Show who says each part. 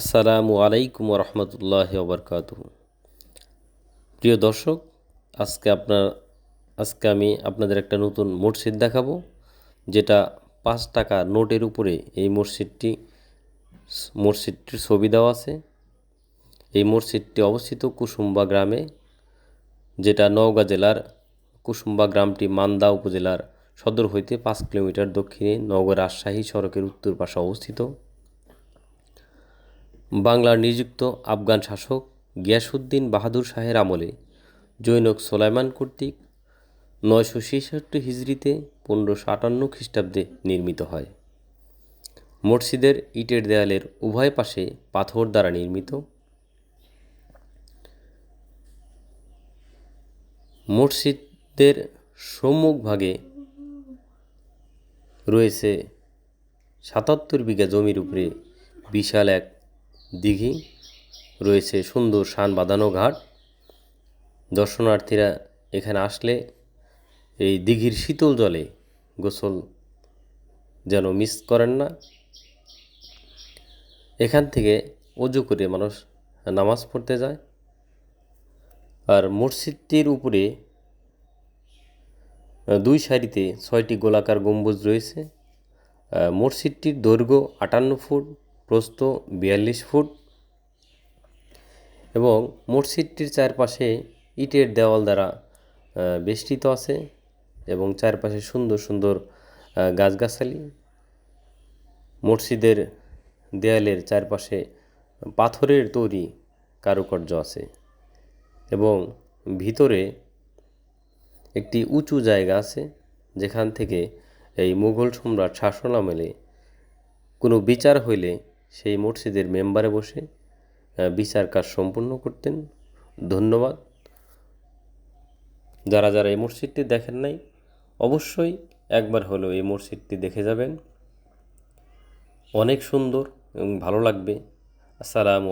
Speaker 1: আসসালামু আলাইকুম রহমতুল্লাহ ওবরকাত প্রিয় দর্শক, আজকে আপনার আজকে আমি আপনাদের একটা নতুন মসজিদ দেখাবো, যেটা পাঁচ টাকা নোটের উপরে এই মসজিদটি মসজিদটির ছবি দেওয়া আছে। এই মসজিদটি অবস্থিত কুসুম্বা গ্রামে, যেটা নওগাঁ জেলার কুসুম্বা গ্রামটি মান্দা উপজেলার সদর হইতে পাঁচ কিলোমিটার দক্ষিণে নওগাঁ রাজশাহী সড়কের উত্তর পাশে অবস্থিত। বাংলার নিযুক্ত আফগান শাসক গিয়াসুদ্দিন বাহাদুর শাহের আমলে জৈনক সোলাইমান কর্তৃক নয়শো ছেষট্টি হিজড়িতে পনেরোশো আটান্ন খ্রিস্টাব্দে নির্মিত হয়। মসজিদের ইটের দেয়ালের উভয় পাশে পাথর দ্বারা নির্মিত। মসজিদের সম্মুখভাগে রয়েছে সাতাত্তর বিঘা জমির উপরে বিশাল এক দিঘি, রয়েছে সুন্দর শান বাঁধানো ঘাট। দর্শনার্থীরা এখানে আসলে এই দিঘির শীতল জলে গোসল যেন মিস করেন না। এখান থেকে অজু করে মানুষ নামাজ পড়তে যায়। আর মসজিদটির উপরে দুই সারিতে ছয়টি গোলাকার গম্বুজ রয়েছে। মসজিদটির দৈর্ঘ্য আটান্ন ফুট প্রস্থ বিয়াল্লিশ ফুট এবং মসজিদটির চারপাশে ইটের দেওয়াল দ্বারা বেষ্টিত আছে এবং চারপাশে সুন্দর সুন্দর গাছগাছালি। মসজিদের দেয়ালের চারপাশে পাথরের তৈরি কারুকার্য আছে এবং ভিতরে একটি উঁচু জায়গা আছে যেখান থেকে এই মুঘল সম্রাট শাসন আমলে কোনো বিচার হইলে সেই মসজিদের মেম্বারে বসে বিচার কাজ সম্পূর্ণ করতেন। ধন্যবাদ। যারা যারা এই মসজিদটি দেখেন নাই, অবশ্যই একবার হলেও এই মসজিদটি দেখে যাবেন। অনেক সুন্দর এবং ভালো লাগবে। আসসালামু